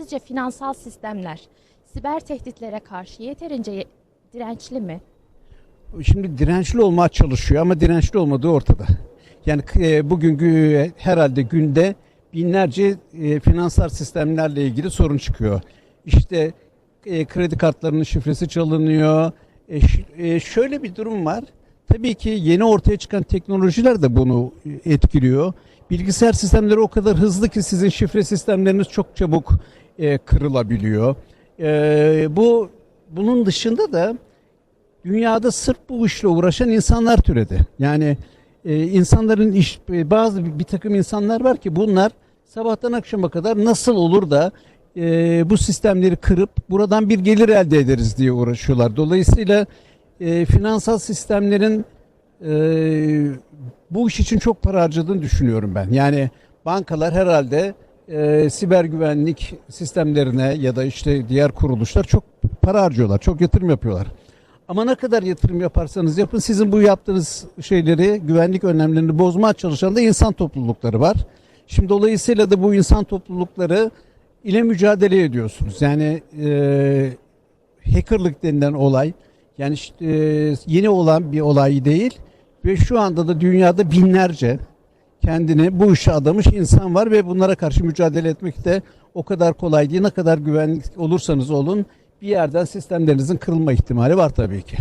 Sizce finansal sistemler siber tehditlere karşı yeterince ye- dirençli mi? Şimdi dirençli olmaya çalışıyor ama dirençli olmadığı ortada. Yani e, bugün gü- herhalde günde binlerce e, finansal sistemlerle ilgili sorun çıkıyor. İşte e, kredi kartlarının şifresi çalınıyor. Şöyle bir durum var. Tabii ki yeni ortaya çıkan teknolojiler de bunu etkiliyor. Bilgisayar sistemleri o kadar hızlı ki sizin şifre sistemleriniz çok çabuk e, kırılabiliyor. E, bu bunun dışında da dünyada sırf bu işle uğraşan insanlar türedi. Yani e, insanların iş e, bazı bir, takım insanlar var ki bunlar sabahtan akşama kadar nasıl olur da e, bu sistemleri kırıp buradan bir gelir elde ederiz diye uğraşıyorlar. Dolayısıyla e, finansal sistemlerin e, bu iş için çok para harcadığını düşünüyorum ben. Yani bankalar herhalde e, siber güvenlik sistemlerine ya da işte diğer kuruluşlar çok para harcıyorlar, çok yatırım yapıyorlar. Ama ne kadar yatırım yaparsanız yapın sizin bu yaptığınız şeyleri, güvenlik önlemlerini bozmaya çalışan da insan toplulukları var. Şimdi dolayısıyla da bu insan toplulukları ile mücadele ediyorsunuz. Yani e, hackerlık denilen olay yani işte, e, yeni olan bir olay değil ve şu anda da dünyada binlerce kendini bu işe adamış insan var ve bunlara karşı mücadele etmek de o kadar kolay değil. Ne kadar güvenlik olursanız olun bir yerden sistemlerinizin kırılma ihtimali var tabii ki.